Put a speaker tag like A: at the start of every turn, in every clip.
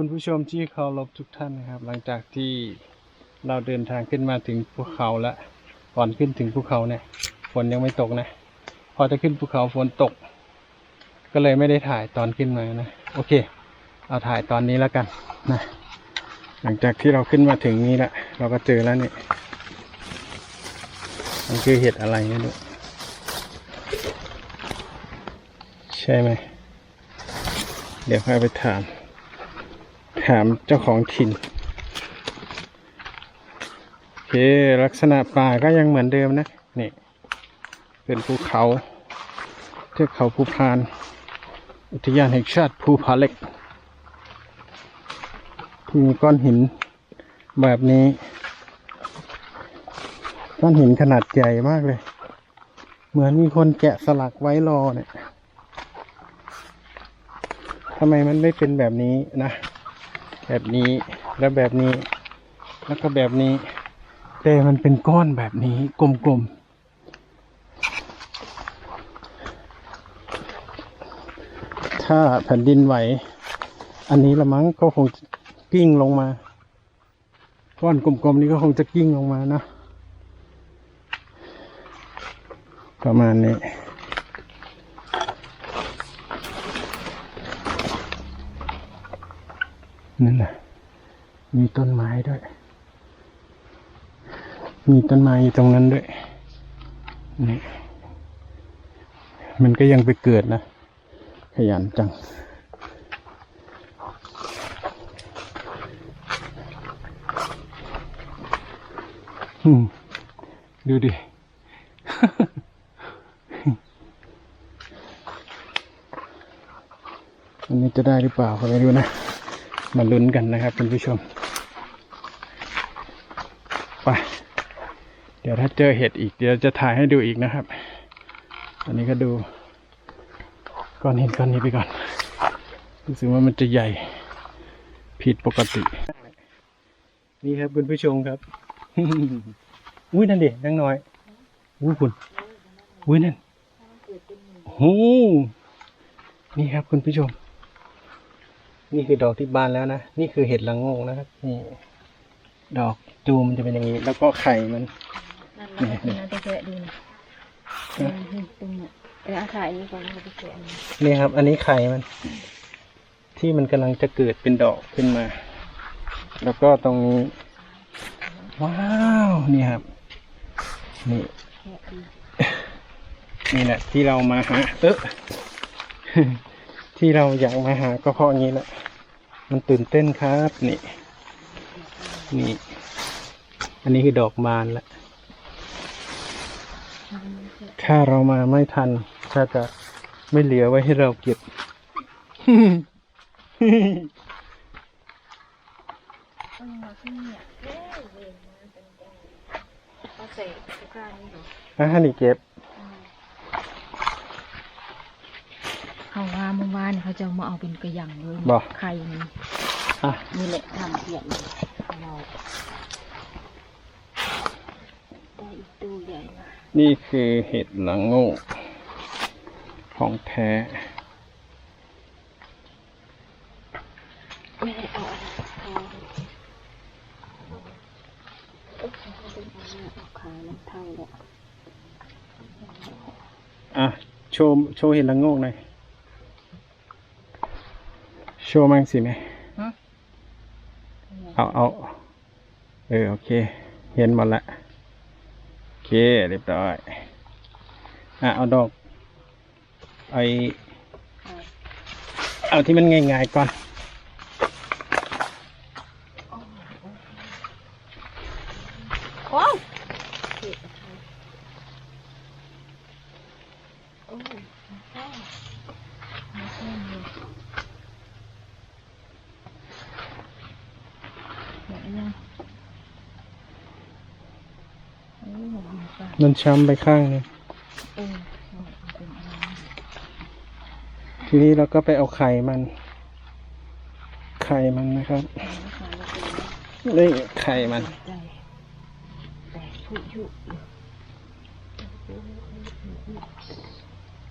A: คุณผู้ชมที่เคารพทุกท่านนะครับ หลังจากที่เราเดินทางขึ้นมาถึงภูเขาแล้วก่อนขึ้นถึงภูเขาเนี่ยฝนยังไม่ตกนะ พอจะขึ้นภูเขาฝนตก ก็เลยไม่ได้ถ่ายตอนขึ้นมานะโอเค เอาถ่ายตอนนี้แล้วกันนะหลังจากที่เราขึ้นมาถึงนี้แล้วเราก็เจอแล้วเนี่ยมันคือเห็ดอะไรไม่รู้ใช่ไหมเดี๋ยวค่อยไปถาม ถามเจ้าของถิ่นโอเคลักษณะป่าก็ยังเหมือนเดิมนะ นี่ เป็นภูเขาเทือกเขาภูพาน อุทยานแห่งชาติภูผาเล็กที่มีก้อนหินแบบนี้ ก้อนหินขนาดใหญ่มากเลย เหมือนมีคนแกะสลักไว้รอเนี่ยทำไมมันไม่เป็นแบบนี้นะ แบบนี้แล้วแบบนี้ แล้วก็แบบนี้ แต่มันเป็นก้อนแบบนี้กลมๆ ถ้าแผ่นดินไหว อันนี้ละมั้งก็คงจะกิ้งลงมา ก้อนกลมๆนี้ก็คงจะกิ้งลงมานะ ประมาณนี้ นั่นน่ะมีต้นไม้ด้วย มีต้นไม้อยู่ตรงนั้นด้วย นี่ มันก็ยังไปเกิดนะ ขยันจัง ดูดิ อันนี้จะได้หรือเปล่าก็ไม่รู้นะ มาลุ้นกันนะครับคุณผู้ชมไปเดี๋ยวถ้าเจอเห็ดอีกเดี๋ยวจะถ่ายให้ดูอีกนะครับ อันนี้ก็ดูก้อนเห็ดก้อนนี้ไปก่อนรู้สึกว่ามันจะใหญ่ผิดปกติ นี่ครับคุณผู้ชมครับอุ้ยนั่นเด็นั่งน้อยอุ้ยคุณอุ้ยนั่นโอ้โหนี่ครับคุณผู้ชม นี่คือดอกที่บานแล้วนะ นี่คือเห็ดละโงกนะครับ นี่ ดอกจูมมันจะเป็นอย่างนี้ แล้วก็ไข่มัน
B: นั่นนะน่าจะแกะดูนะเออตรงเนี้ยเดี๋ยวเอาถ่ายนี้ก่อนแล้วก็ไปแกะอันนี้
A: นี่ครับ อันนี้ไข่มัน ที่มันกำลังจะเกิดเป็นดอกขึ้นมา แล้วก็ตรงนี้ ว้าว นี่ครับ นี่
B: แกะดู
A: นี่แหละที่เรามาหาเออ ที่เราอยากมาหาก็เพราะงี้แหละ มันตื่นเต้นครับ นี่ นี่ อันนี้คือดอกบานแล้วถ้าเรามาไม่ทันถ้าจะไม่เหลือไว้ให้เราเก็บ
B: ต้นมาขึ้นเนี่ยเอ้ยเวรนะเป็นแกะเอาใส่ตะกร้านี่เหรอ
A: อะนี่เก็บ
B: เขาว่าเมื่อวานเขาจะมาเอาเป็นกระหยังเลย
A: บ่
B: ไข่มัน
A: อะ
B: นี่แหละทำเพียนเลยเราได้อีกตู้ใหญ่มา
A: นี่คือเห็ดหลังโง่ของแท้
B: ไม่ได้เอาอะไรเอาเอาเอาขายน้ำเท่าเลย
A: อะ โชว์ โชว์เห็ดหลังโง่หน่อย โชว์มั่งสิไหมเอาเอาเออโอเค เห็นหมดละโอเคเรียบร้อยอะเอาดอกไอเอาที่มันง่ายๆก่อน
B: โอ้ยโอ้ยมาแค่มาแค่เลยเดี๋ยวยังโอ้ยหมดดีป่ะ
A: มันช้ำไปข้างนึงทีนี้เราก็ไปเอาไข่มัน ไข่มันนะครับ
B: เอาไว้ก่อนแล้วเป็น
A: นี่ไข่มัน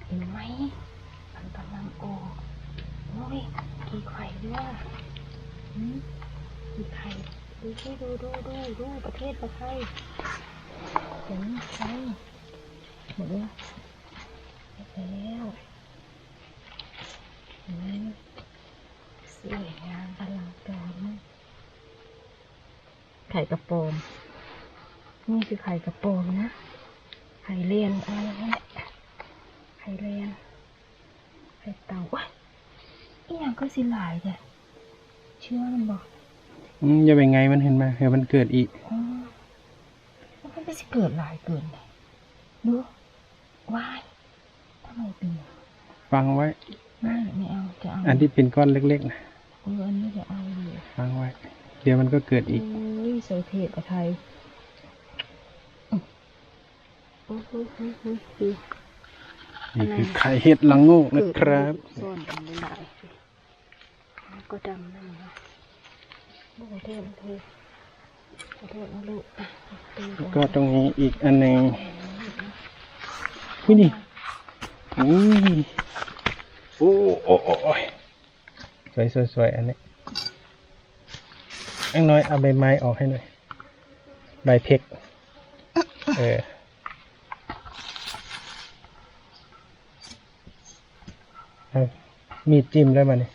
B: เห็นไหมมันกำลังออกโอ้ยก็ดูไข่ด้วยอืมดูไข่ดูดูดูดูดูประเทศประไทย เห็นไข่หมดแล้วหมดแล้วอืมสวยงามอลังการมากไข่กระโปรงนี่คือไข่กระโปรงนะไข่เลียนอะไรนั่ไข่เลียนไข่เต่าว้ยอีหยังก็สิหลายจ้ะเชื่อมันบอก
A: อืมอย่าไปไงมันเห็นไหมเดี๋ยวมันเกิดอีก
B: อ๋อ มันก็สิเกิดหลายเกินเลยดูว้ายทำไมเป็นอย่าง
A: ฟังไว้
B: ไม่ไม่เอาจะเอา
A: อันที่เป็นก้อนเล็กๆนะ
B: เอออันนี้จะเอาอยู่
A: ฟังไว้ เดี๋ยวมันก็เกิดอีก
B: อุ้ยใส่เทศกับไทยอืมโอ้โหโอ้โหโอ้โห
A: นี่คือไข่เห็ดละโงกนะครับ
B: ซ่อนกันหลายก็ดำนั่นนะโอ้โหเทศเท
A: แล้วก็ตรงนี้อีกอันหนึ่งนี่นี่นี่โอ้โอ้โอ้โอ้ยสวยสวยอันนี้อังน้อยเอาใบไม้ออกให้หน่อย ใบเพกเออมีดจิ้มได้มาเนี่ย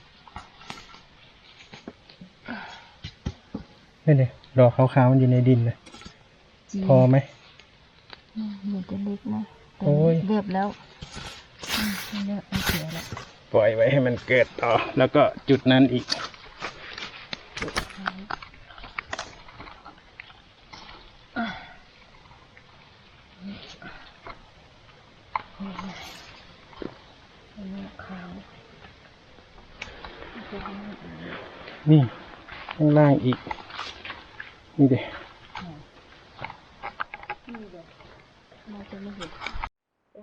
A: นี่เนี่ย ดอกขาวๆมันอยู่ในดินนะ
B: จี
A: พอไหม
B: อืมเหมือนจะเล็กนะแต่
A: โอ้ย
B: เรียบแล้วอืมไม่เรียบไม่เสียแล้ว
A: ปล่อยไว้ให้มันเกิดต่อ แล้วก็จุดนั้นอีก
B: อันนี้ขาว
A: นี่ข้างล่างอีก นี่เด็
B: เราจะไม่เห็น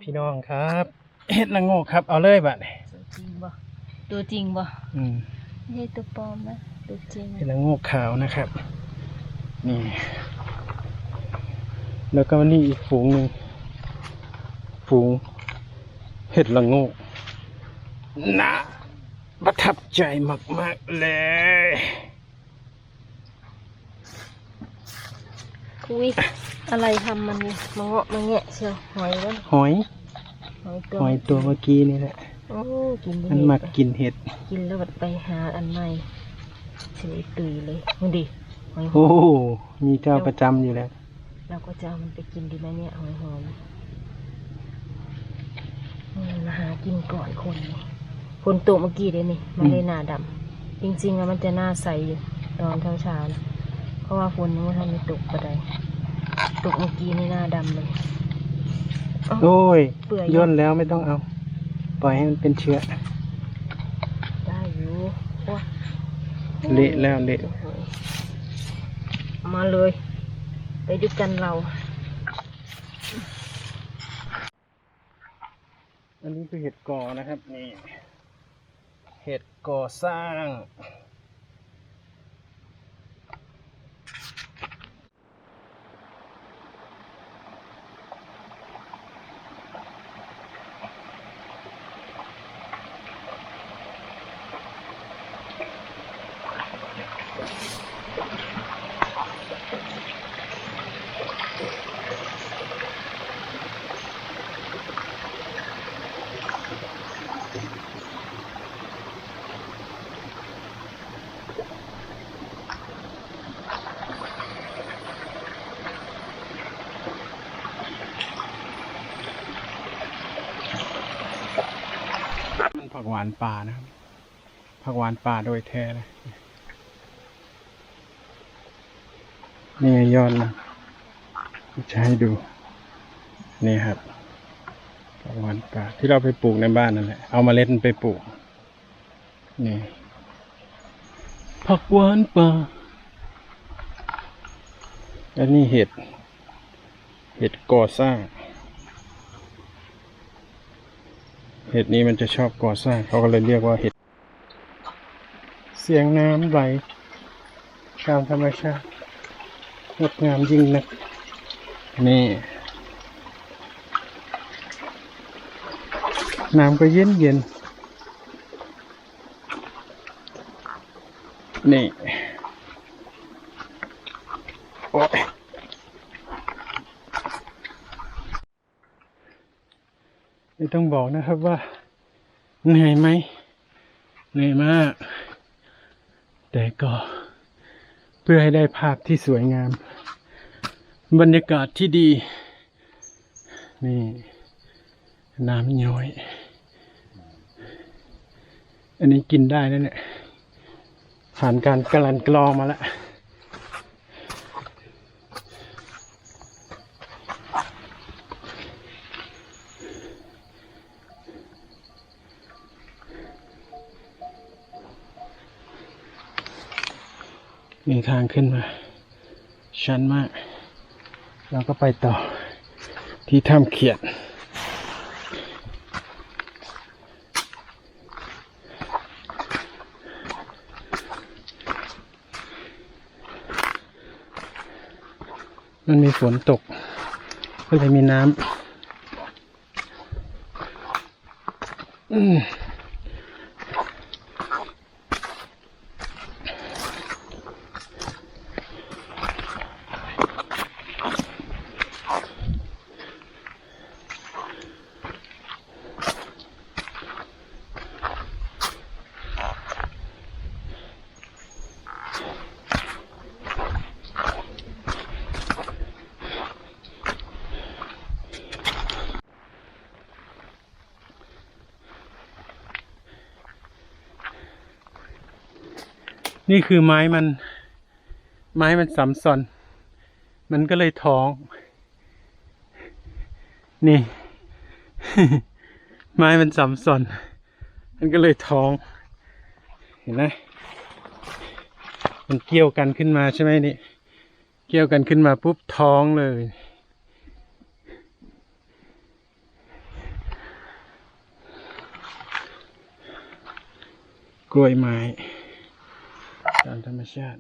A: พี่น้องครับเห็ดละโงกครับ เอาเลยบัดนี้
B: ตัวจริงบ่ตัวจริงบ่
A: อืม
B: ไม่ใช่ตัวปลอมนะตัวจริง
A: เห็ดละโงกขาวนะครับ นี่ แล้วก็นี่อีกฝูงหนึ่งฝูงเห็ดละโงกน่าประทับใจมาก ๆ เลย
B: อุ้ยอะไรทำมันเนี่ยมาเงาะมาแงะเชียวหอยแล้ว
A: หอย
B: หอยตัว
A: หอยตัวเมื่อกี้นี่แหละ
B: โอ้กินได้
A: มันมากินเห็ด
B: กินแล้วแบบไปหาอันใหม่เฉยตุยเลยมึงดิหอยหอ
A: โอ้
B: ม
A: โหมีเจ้าประจำอยู่แล้ว
B: เราก็จะเอามันไปกินดีไหมเนี่ยหอยหอมอืมมาหากินก่อนคนนี่คนตกเมื่อกี้เด้นี่มันเลยหน้าดำจริงๆอะมันจะหน้าใสอยู่ตอนเช้าๆนะ เพราะว่าฝนยังไม่ทันได้ตกกระไดตกเมื่อกี้นี่หน้าดำเลยเอ้า
A: โอ้ย
B: เปื่อย
A: ย่นแล้วไม่ต้องเอา ปล่อยให้มันเป็นเชื้อ
B: ได้อยู่โอ้ย
A: เละแล้วเละ
B: โอ้โหมาเลย ไปด้วยกันเรา
A: อันนี้คือเห็ดกอนะครับนี่เห็ดก่อสร้างานป่านะครับผักหวานป่าโดยแท้เลยนี่ยอดนจะให้ดูนี่ครับผักหวานป่าที่เราไปปลูกในบ้านนั่นแหละเอามาเล็ดมันไปปลูกนี่ผักหวานป่าและนี่เห็ด เห็ดก่อสร้าง เห็ดนี้มันจะชอบก่อสร้างเขาก็เลยเรียกว่าเห็ด เสียงน้ำไหลตามธรรมชาติงดงามยิ่งนักนี่ น้ำก็เย็นเย็นนี่ โอ้ย ไม่ต้องบอกนะครับว่า เหนื่อยไหมเหนื่อยมาก แต่ก็เพื่อให้ได้ภาพที่สวยงาม บรรยากาศที่ดี นี่ น้ำย้อย อันนี้กินได้แล้วเนี่ยผ่านการกลั่นกรองมาแล้ว มี ทางขึ้นมา ชันมาก เราก็ไปต่อที่ถ้ำเขียด มันมีฝนตก ก็เลยมีน้ำ นี่คือไม้มัน ไม้มันสำซอนมันก็เลยท้อง นี่ ไม้มันสำซอนมันก็เลยท้อง เห็นไหมมันเกี่ยวกันขึ้นมาใช่ไหมนี่ เกี่ยวกันขึ้นมาปุ๊บท้องเลย กล้วยไม้ ตามธรรมชาติ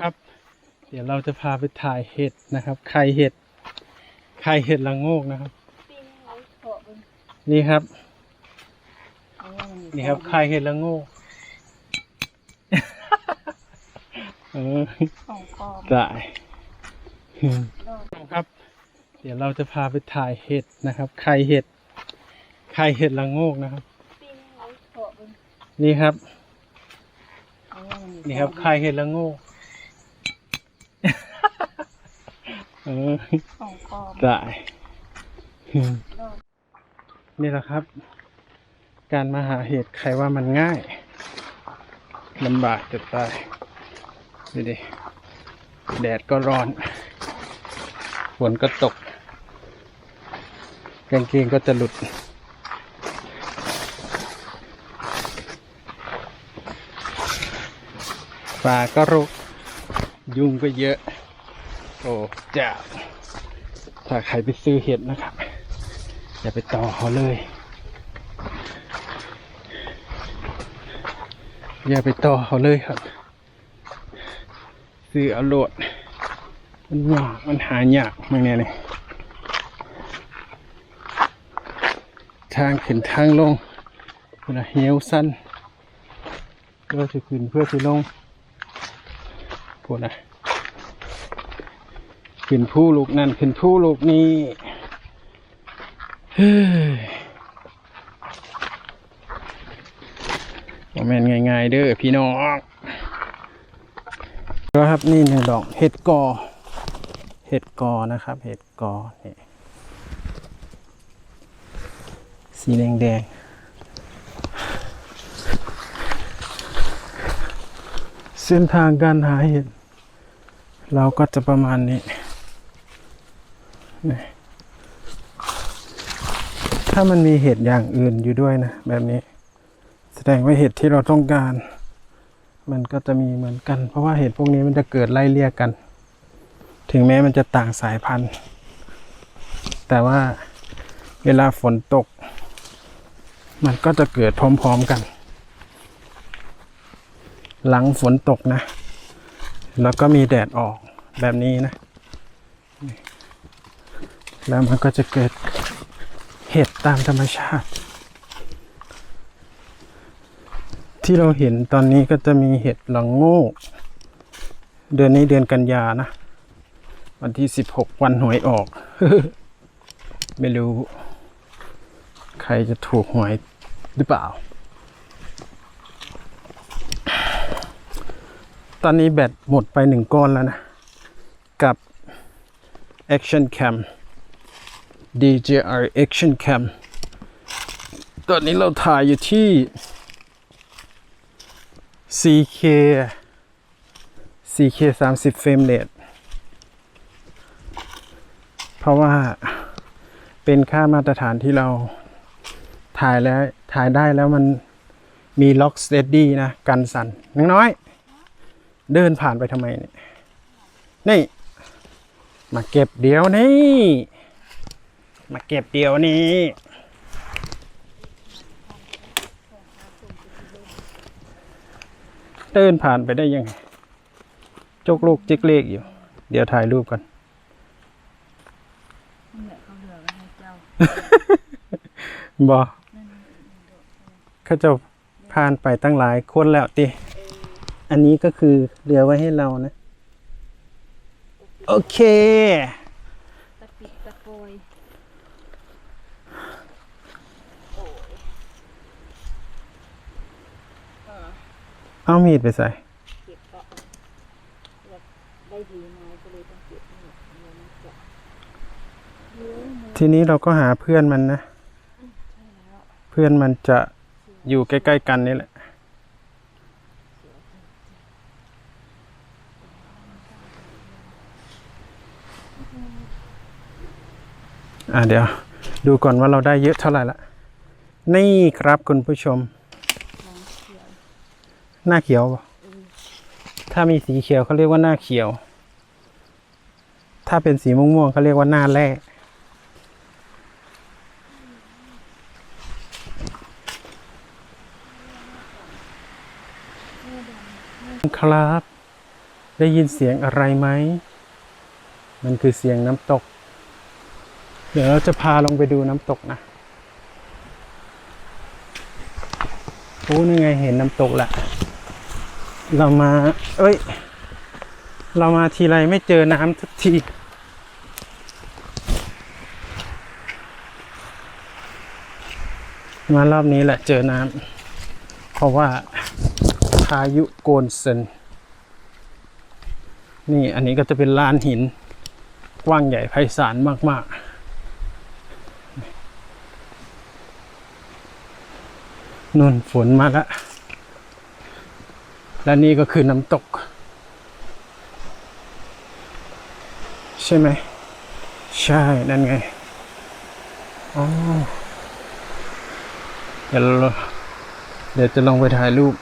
A: ครับ เดี๋ยวเราจะพาไปถ่ายเห็ดนะครับ ไข่เห็ด ไข่เห็ดละโงกนะครับ นี่ครับ นี่ครับ ไข่เห็ดละโงกเออ
B: ของปลอม
A: ได้ครับ เดี๋ยวเราจะพาไปถ่ายเห็ดนะครับ ไข่เห็ด ไข่เห็ดละโงกนะครับ นี่ครับ นี่ครับไข่เห็ดละโงกเออ
B: ของปลอม
A: ได้นี่แหละครับ การมาหาเห็ดใครว่ามันง่ายลำบากจะตายดูดิแดดก็ร้อน ฝนก็ตก กางเกงก็จะหลุด ปลาก็รก ยุงก็เยอะ โอ้จ้าถ้าใครไปซื้อเห็ดนะครับ อย่าไปต่อเขาเลย อย่าไปต่อเขาเลยครับ ซื้อเอาโหลด มันยาก มันหายากมากเนี่ยเลยทางขึ้นทางลงเวลาเหี่ยวสั้นเพื่อจะขึ้นเพื่อจะลง พวกนะขึ้นผู้ลูกนั่นขึ้นผู้ลูกนี้เฮ้ยบ่แม่นง่ายๆเด้อพี่น้องก็ครับนี่หนึ่งดอกเห็ดกอ เห็ดกอนะครับ เห็ดกอนี่สีแดงแดงๆ เส้นทางการหาเห็ดเราก็จะประมาณนี้นถ้ามันมีเห็ดอย่างอื่นอยู่ด้วยนะ แบบนี้ แสดงว่าเห็ดที่เราต้องการ มันก็จะมีเหมือนกัน เพราะว่าเห็ดพวกนี้มันจะเกิดไล่เลี่ยกัน ถึงแม้มันจะต่างสายพันธุ์ แต่ว่าเวลาฝนตก มันก็จะเกิดพร้อม ๆกัน หลังฝนตกนะ แล้วก็มีแดดออกแบบนี้นะ แล้วมันก็จะเกิดเห็ดตามธรรมชาติ ที่เราเห็นตอนนี้ก็จะมีเห็ดหลังโง่เดือนนี้เดือนกันยานะ วันที่สิบหกวันหวยออก ไม่รู้ ใครจะถูกหวยหรือเปล่า ตอนนี้แบตหมดไปหนึ่งก้อนแล้วนะ กับ Action Cam DJI Action Cam ตอนนี้เราถ่ายอยู่ที่ 4K 4K 30 เฟรมเรทเพราะว่าเป็นค่ามาตรฐานที่เราถ่ายแล้วถ่ายได้แล้วมันมีล็อกสเตดดี้นะ กันสั่นน้องน้อย เดินผ่านไปทำไมเนี่ยนี่ มาเก็บเดี๋ยวนี้ มาเก็บเดี๋ยวนี้ เดินผ่านไปได้ยังไงจกลูกจิกเลขอยู่ เดี๋ยวถ่ายรูปก่อนบอเขาเจะผ่านไปตั้งหลายคนแล้วติ อันนี้ก็คือเหลือไว้ให้เรานะ โอเค
B: ตะปิดตะโปย
A: เอามีดไปใส่
B: เก็บก็ได้ดีมาก็เลยต้องเก็บนี่เดี๋ยวมันะ
A: ทีนี้เราก็หาเพื่อนมันนะ เพื่อนมันจะอยู่ใกล้ ๆ กันนี่แหละ อะเดี๋ยวดูก่อนว่าเราได้เยอะเท่าไหร่ละนี่ครับคุณผู้ชม หน้าเขียว ถ้ามีสีเขียวเขาเรียกว่าหน้าเขียว ถ้าเป็นสีม่วงๆเขาเรียกว่าหน้าแร่ครับ ได้ยินเสียงอะไรไหม มันคือเสียงน้ำตก เดี๋ยวเราจะพาลงไปดูน้ำตกนะโอ้นี่ไงเห็นน้ำตกละ เรามา เอ้ย เรามาทีไรไม่เจอน้ำทุกทีมารอบนี้แหละเจอน้ำเพราะว่าพายุโกนเซนนี่อันนี้ก็จะเป็นลานหิน กว้างใหญ่ไพศาลมาก ๆ นุ่นฝนมาแล้ว และนี่ก็คือน้ำตก ใช่ไหม ใช่ นั่นไง อ๋อ เดี๋ยวเราเดี๋ยวจะลองไปถ่ายรูป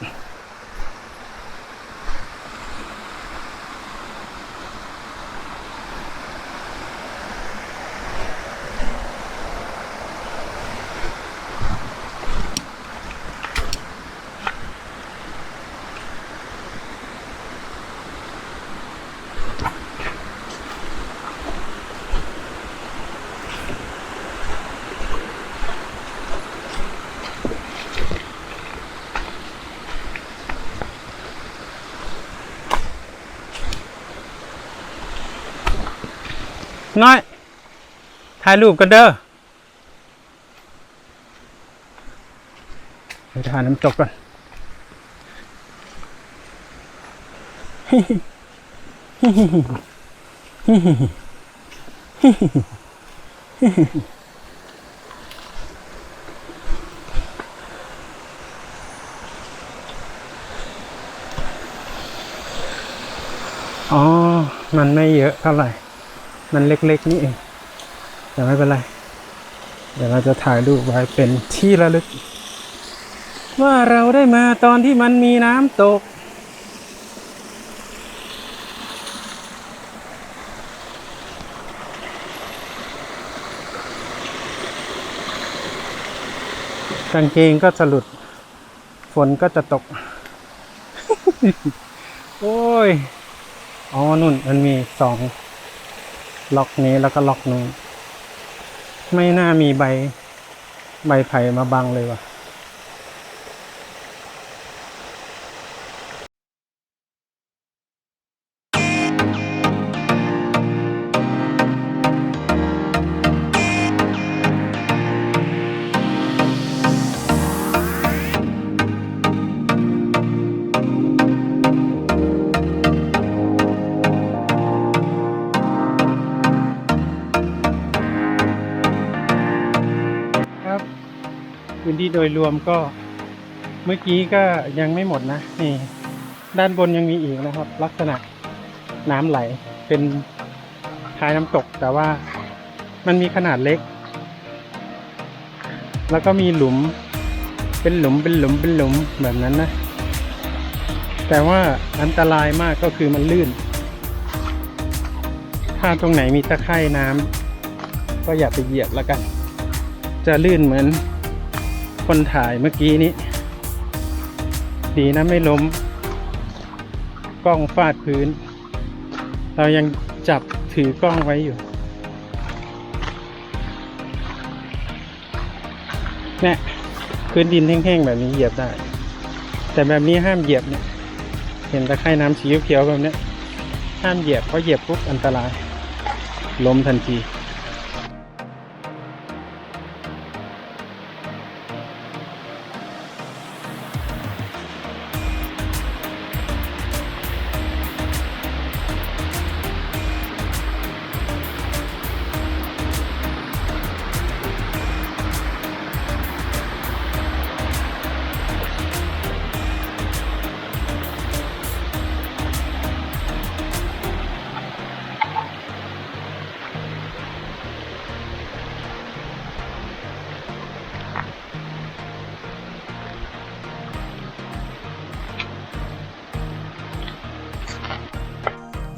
A: ายรูปกันเด้อไปถ่าน้ำตกก่อนอ๋อ มันไม่เยอะเท่าไหร่ มันเล็กๆนี่เอง แต่ไม่เป็นไร เดี๋ยวเราจะถ่ายรูปไว้เป็นที่ระลึก ว่าเราได้มาตอนที่มันมีน้ำตก กางเกงก็จะหลุด ฝนก็จะตก โอ้ย อ๋อนุ่น มันมีสองล็อกนี้แล้วก็ล็อกนู้น ไม่น่ามีใบ ใบไผ่มาบังเลยว่ะ วมก็เมื่อกี้ก็ยังไม่หมดนะนี่ด้านบนยังมีอีกนะครับ ลักษณะน้ำไหลเป็นท้ายน้ำตก แต่ว่ามันมีขนาดเล็ก แล้วก็มีหลุม เป็นหลุมเป็นหลุมเป็นหลุมแบบนั้นนะ แต่ว่าอันตรายมากก็คือมันลื่น ถ้าตรงไหนมีตะไคร่น้ำก็อย่าไปเหยียบแล้วกัน จะลื่นเหมือน คนถ่ายเมื่อกี้นี้ ดีนะไม่ล้ม กล้องฟาดพื้น เรายังจับถือกล้องไว้อยู่เนี่ยพื้นดินแห้งๆแบบนี้เหยียบได้ แต่แบบนี้ห้ามเหยียบเนี่ย เห็นตะไคร่น้ำสีเขียวแบบนี้ห้ามเหยียบเพราะเหยียบปุ๊บอันตรายล้มทันที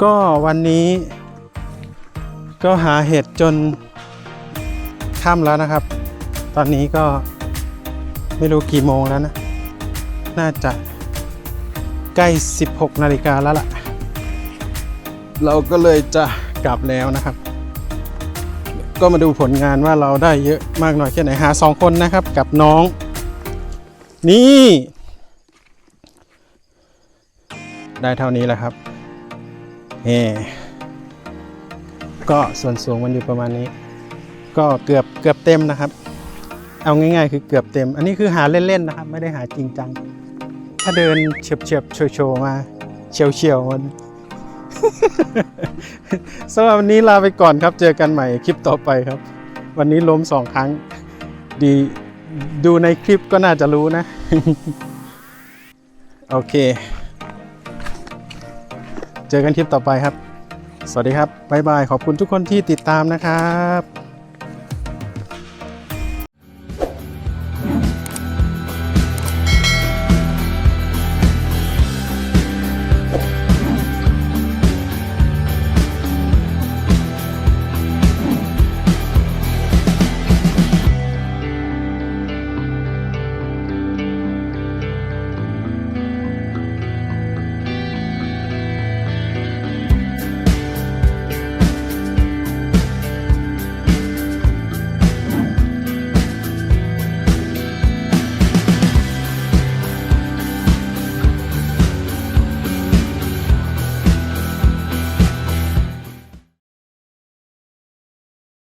A: ก็วันนี้ก็หาเห็ดจนค่ำแล้วนะครับ ตอนนี้ก็ไม่รู้กี่โมงแล้วนะ น่าจะใกล้ 16 นาฬิกาแล้วล่ะ เราก็เลยจะกลับแล้วนะครับ ก็มาดูผลงานว่าเราได้เยอะมากน้อยแค่ไหนหาสองคนนะครับกับน้อง นี่ ได้เท่านี้แหละครับ เอก็ส่วนสูงมันอยู่ประมาณนี้ ก็เกือบเกือบเต็มนะครับ เอาง่ายๆ คือเกือบเต็ม อันนี้คือหาเล่นๆนะครับ ไม่ได้หาจริงจัง ถ้าเดินเฉียบเฉียบๆโชว์ๆมาเฉียวเฉียวๆมันสำหรับวันนี้ลาไปก่อนครับ เจอกันใหม่คลิปต่อไปครับ วันนี้ล้มสองครั้งดีดูในคลิปก็น่าจะรู้นะ โอเค เจอกันคลิปต่อไปครับ สวัสดีครับบ๊ายบายขอบคุณทุกคนที่ติดตามนะครับ